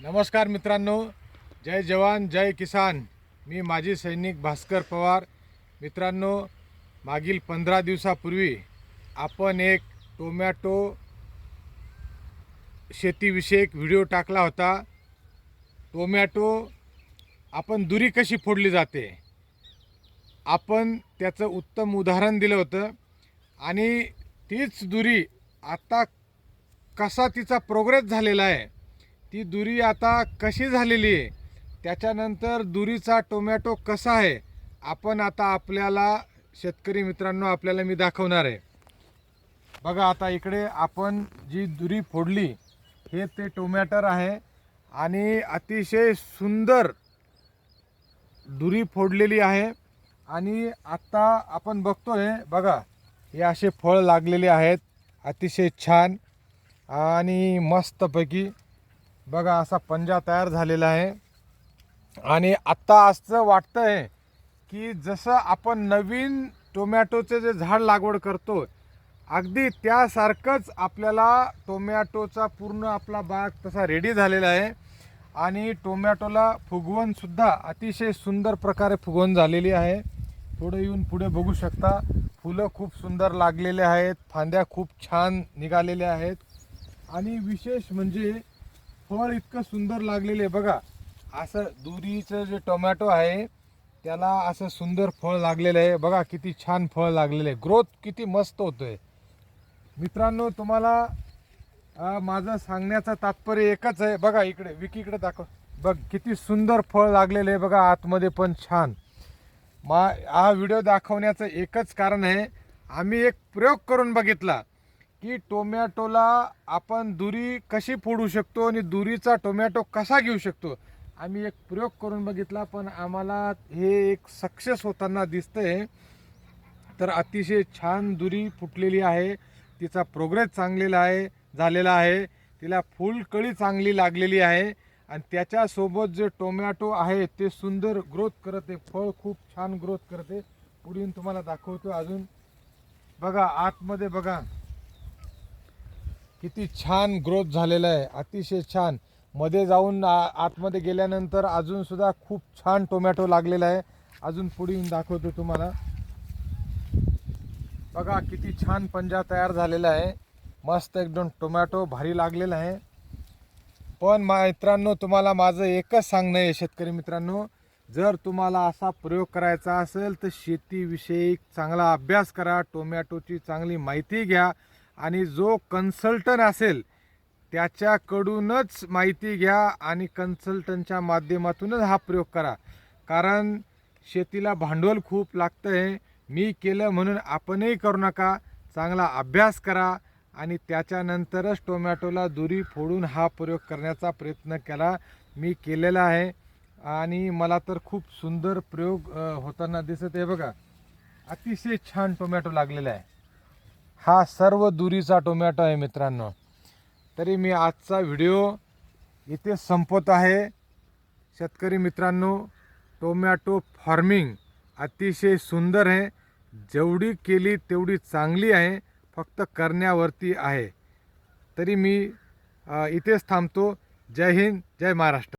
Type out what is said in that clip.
नमस्कार मित्रांनो. जय जवान जय किसान. मी माजी सैनिक भास्कर पवार. मित्रांनो मागील पंधरा दिवसापूर्वी आपण एक टोमॅटो शेतीविषयक व्हिडिओ टाकला होता. टोमॅटो आपण दुरी कशी फोडली जाते? आपण त्याचं उत्तम उदाहरण दिलं होतं आणि तीच दुरी आता कसा तिचा प्रोग्रेस झालेला आहे ती दुरी आता कशी झालेली आहे? त्याच्यानंतर दुरीचा टोमॅटो कसा आहे? आपण आता आपल्याला शेतकरी मित्रांनो आपल्याला मी दाखवणार आहे. बघा आता इकडे आपण जी दुरी फोडली हे ते टोमॅटर आहे. आणि अतिशय सुंदर दुरी फोडलेली आहे. आणि आता आपण बघतोय बघा हे असे फळ लागलेले आहेत. अतिशय छान आणि मस्तपैकी बघा असा पंजा तयार झालेला आहे. आणि आत्ता असं वाटतंय की जसं आपण नवीन टोमॅटोचे जे झाड लागवड करतो अगदी त्यासारखंच आपल्याला टोमॅटोचा पूर्ण आपला बाग तसा रेडी झालेला आहे. आणि टोमॅटोला फुगवणसुद्धा अतिशय सुंदर प्रकारे फुगवण झालेली आहे. पुढे येऊन पुढे बघू शकता फुलं खूप सुंदर लागलेले आहेत फांद्या खूप छान निघालेल्या आहेत. आणि विशेष म्हणजे फळ इतकं सुंदर लागलेलं आहे बघा. असं दुरीचं जे टोमॅटो आहे त्याला असं सुंदर फळ लागलेलं आहे. बघा किती छान फळ लागलेलं आहे. ग्रोथ किती मस्त होतोय. मित्रांनो तुम्हाला माझं सांगण्याचं तात्पर्य एकच आहे. बघा इकडे विकीकडे दाखव. बघ किती सुंदर फळ लागलेलं आहे बघा आतमध्ये पण छान. मा हा व्हिडिओ दाखवण्याचं एकच कारण आहे. आम्ही एक प्रयोग करून बघितला. की टोमॅटोला आपण दुरी कशी फोडू शकतो आणि दुरीचा टोमॅटो कसा घेऊ शकतो? आम्ही एक प्रयोग करून बघितला पण आम्हाला हे एक सक्सेस होताना दिसतंय. तर अतिशय छान दुरी फुटलेली आहे. तिचा प्रोग्रेस चांगलेला आहे झालेला आहे. तिला फुलकळी चांगली लागलेली आहे. आणि त्याच्यासोबत जे टोमॅटो आहे ते सुंदर ग्रोथ करते. फळ खूप छान ग्रोथ करते. पुढील तुम्हाला दाखवतो अजून. बघा आतमध्ये बघा. किती छान ग्रोथ झालेला आहे अतिशय छान. मध्ये जाऊन आ- आतमध्ये गेल्यानंतर अजूनसुद्धा खूप छान टोमॅटो लागलेला आहे. अजून पुढे येऊन दाखवतो तुम्हाला. बघा किती छान पंजा तयार झालेला आहे. मस्त एकदम टोमॅटो भारी लागलेला आहे. पण मित्रांनो तुम्हाला माझं एकच सांगणं आहे शेतकरी मित्रांनो. जर तुम्हाला असा प्रयोग करायचा असेल तर शेतीविषयी चांगला अभ्यास करा. टोमॅटोची चांगली माहिती घ्या. आणि जो कन्सल्टंट असेल त्याच्याकडूनच माहिती घ्या आणि कन्सल्टंटच्या माध्यमातूनच हा प्रयोग करा. कारण शेतीला भांडवल खूप लागतं आहे मी केलं म्हणून आपणही करू नका. चांगला अभ्यास करा आणि त्याच्यानंतरच टोमॅटोला दुरी फोडून हा प्रयोग करण्याचा प्रयत्न केला. मी केलेला आहे. आणि मला तर खूप सुंदर प्रयोग होताना दिसत आहे बघा. अतिशय छान टोमॅटो लागलेला आहे. हा सर्व दुरीचा टोमॅटो आहे मित्रांनो. तरी मी आजचा व्हिडिओ इथे संपत आहे. शेतकरी मित्रांनो टोमॅटो फार्मिंग अतिशय सुंदर आहे. जेवढी केली तेवढी चांगली आहे फक्त करण्यावरती आहे. तरी मी इथेच थांबतो. जय हिंद जय महाराष्ट्र.